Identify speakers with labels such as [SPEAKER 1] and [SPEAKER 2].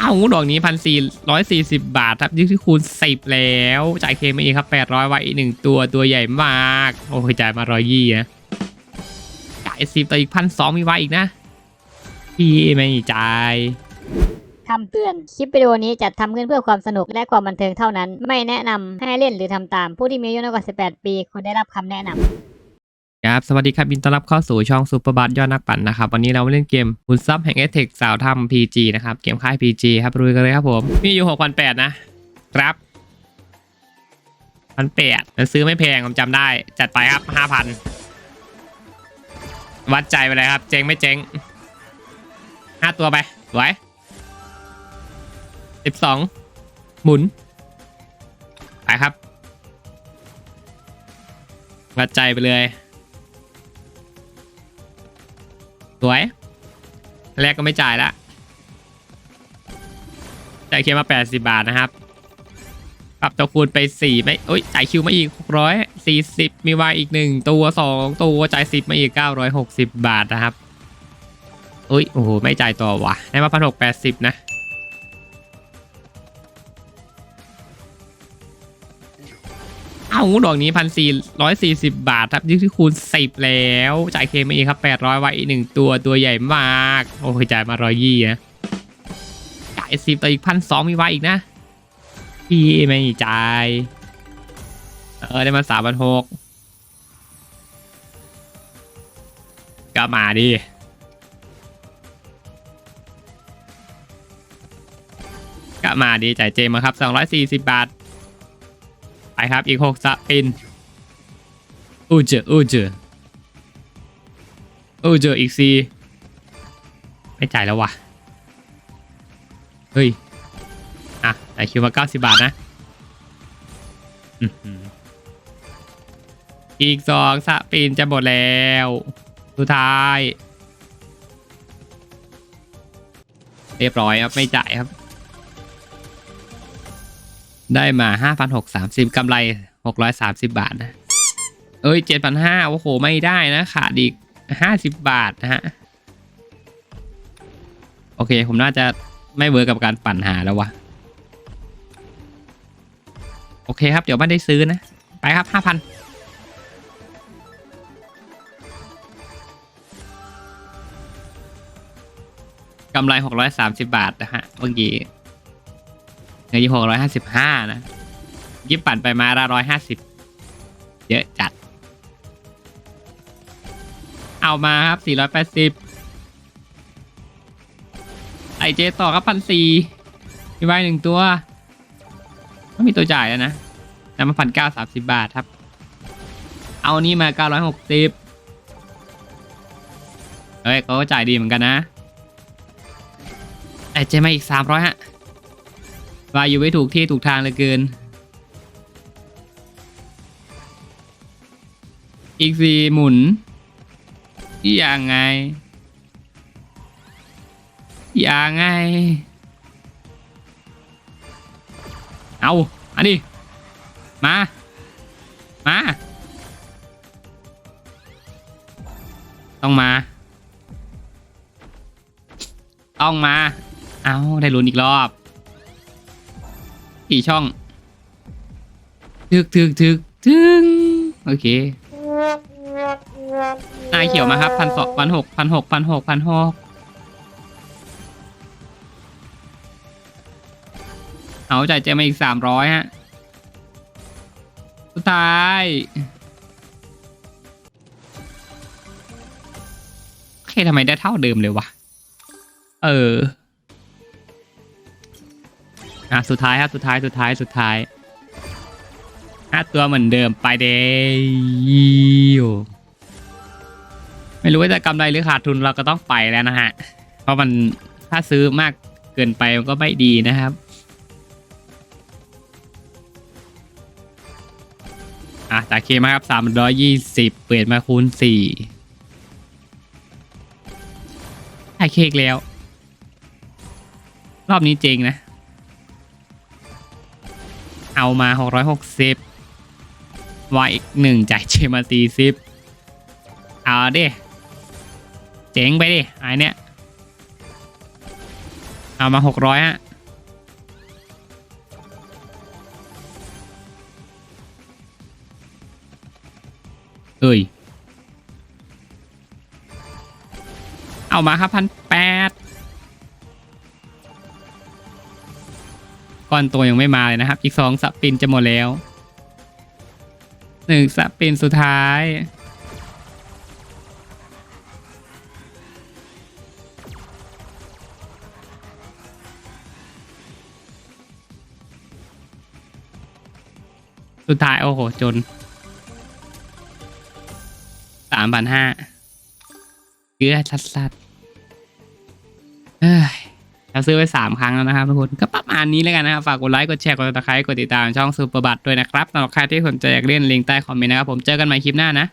[SPEAKER 1] เอาดอกนี้พันสี่ร้อยสี่สิบบาทครับยี่ที่คูณสิบแล้ว จ่ายเคมาอีกครับแปดร้อยไว้อีกหนึ่งตัวตัวใหญ่มาก โอ้ยจ่ายมาร้อยยี่นะจ่ายสิบต่ออีกพันสองมีไว้อีกนะพี่ไม่จ่าย
[SPEAKER 2] คำเตือน คลิปวิดีโอนี้จัดทำขึ้นเพื่อความสนุกและความบันเทิงเท่านั้น ไม่แนะนำให้เล่นหรือทำตาม ผู้ที่มีอายุน้อยกว่า 18 ปีควรได้รับคำแนะนำ
[SPEAKER 1] ครับสวัสดีครับบินต้อนรับเข้าสู่ช่องซูเปอร์บัสยอดนักปั่นนะครับ วันนี้เรามาเล่นเกมหุ่นซับแห่งเอเทคสาวทำ PG นะครับ เกมค่าย PG ครับรุยกันเลยครับผม มีอยู่6,800นแปดนะครับพันแปดมันซื้อไม่แพงผมจำได้ จัดไปครับ5,000วัดใจไปเลยครับ เจ๊งไม่เจ๊งห้าตัวไปสวยสิบสองหมุน ไปครับ วัดใจไปเลย สวย แรกก็ไม่จ่ายละจ่ายเคียมา80 บาทนะครับ ปรับตัวคูณไป 4 ไม่โอ้ยจ่ายคิวมาอีก 640 มีวายอีก 1 ตัว 2 ตัว จ่าย 10 มาอีก 960 บาทนะครับอุ้ยโอ้โห ไม่จ่ายต่อว่ะได้มาพันหกแปดสิบนะ เอาดอกนี้พันสี่ร้อยสี่สิบบาทครับยี่ที่คูณสิบแล้ว จ่ายเคมาอีกครับแปดร้อยไว้อีกหนึ่งตัวตัวใหญ่มาก โอ้ยจ่ายมาร้อยยี่นะจ่ายสิบต่ออีกพันสองมีไว้อีกนะพี่ไม่จ่ายเออได้มาสามพันหกก็มาดิก็มาดีจ่ายเจมาครับ 240 บาท ครับ อีก6สปินอู้เจออู้เจออู้เจออีกซีไม่จ่ายแล้ววะเฮ้ย อะจ่ายคิวมา90บาทนะอื้อหืออีกสองสปินจะหมดแล้ว สุดท้าย เรียบร้อยครับ ไม่จ่ายครับ ได้มา5,630กสามสิบกำไร630บบาทนะ เอ้ย7,500โอ้โห ไม่ได้นะ ขาดอีก50บบาทนะฮะ โอเค ผมน่าจะไม่เวิร์กกับการปั่นหาแล้ววะ โอเคครับ เดี๋ยวไม่ได้ซื้อนะ ไปครับ5,000กำไร 630 บาทนะฮะเมื่อกี้ งยี่หกร้อยห้าสิบห้านะยิบปั่นไปมาละร้อยห้าสิบเยอะจัด เอามาครับสี่ร้อยแปดสิบไอเจต่อครับพันสี่มีใบหนึ่งตัวไม่มีตัวจ่ายแล้วนะนำมาพันเก้าสามสิบบาทครับ เอานี้มาเก้าร้อยหกสิบเฮ้ยเขาก็จ่ายดีเหมือนกันนะไอเจมาอีกสามร้อยฮะ วายอยู่ไม่ถูกที่ถูกทางเลยเกิน อีกสี่หมุนอย่างไงอย่างไง เอาอันนี้มา มา ต้องมา ต้องมา เอาได้ลุ้นอีกรอบ กี่ช่อง ถึกถึกถึกถึงโอเคนายเขียวมาครับพันสองพันหกพันหกพันหกพันหกเอาจ่ายเจมาอีกสามร้อยฮะ สุดท้ายโอเคทำไมได้เท่าเดิมเลยวะ เออ อะสุดท้ายครับสุดท้ายสุดท้ายสุดท้ายห้าตัวเหมือนเดิมไปเดยวไม่รู้ว่าจะกำไรหรือขาดทุนเราก็ต้องไปแล้วนะฮะ เพราะมันถ้าซื้อมากเกินไปมันก็ไม่ดีนะครับอะจากเคมาครับสามร้อยยี่สิบเปลี่ยนมาคูณสี่ให้เคกแล้ว รอบนี้เจงนะ เอามา 660วายอีกหนึ่งจ่ายเจมา40เอาดิ เจ๋งไปดิไอเนี้ยเอามาหกร้อยฮะเอ้ยเอามาครับพันแปด อนตัวยังไม่มาเลยนะครับ อีกสองสปินจะหมดแล้วหนึ่งสปินสุดท้าย สุดท้าย โอ้โห จนสามพันห้าเกลือสัดสัดๆเอ้ย เราซื้อไปสามครั้งแล้วนะครับทุกคนก็ประมาณนี้แล้วกันนะครับฝากกดไลค์กดแชร์กดติดตามกดติดตามช่องซูเปอร์บัตด้วยนะครับสำหรับใครที่สนใจอยากเล่นลิงก์ใต้คอมเมนต์นะครับผมเจอกันใหม่คลิปหน้านะ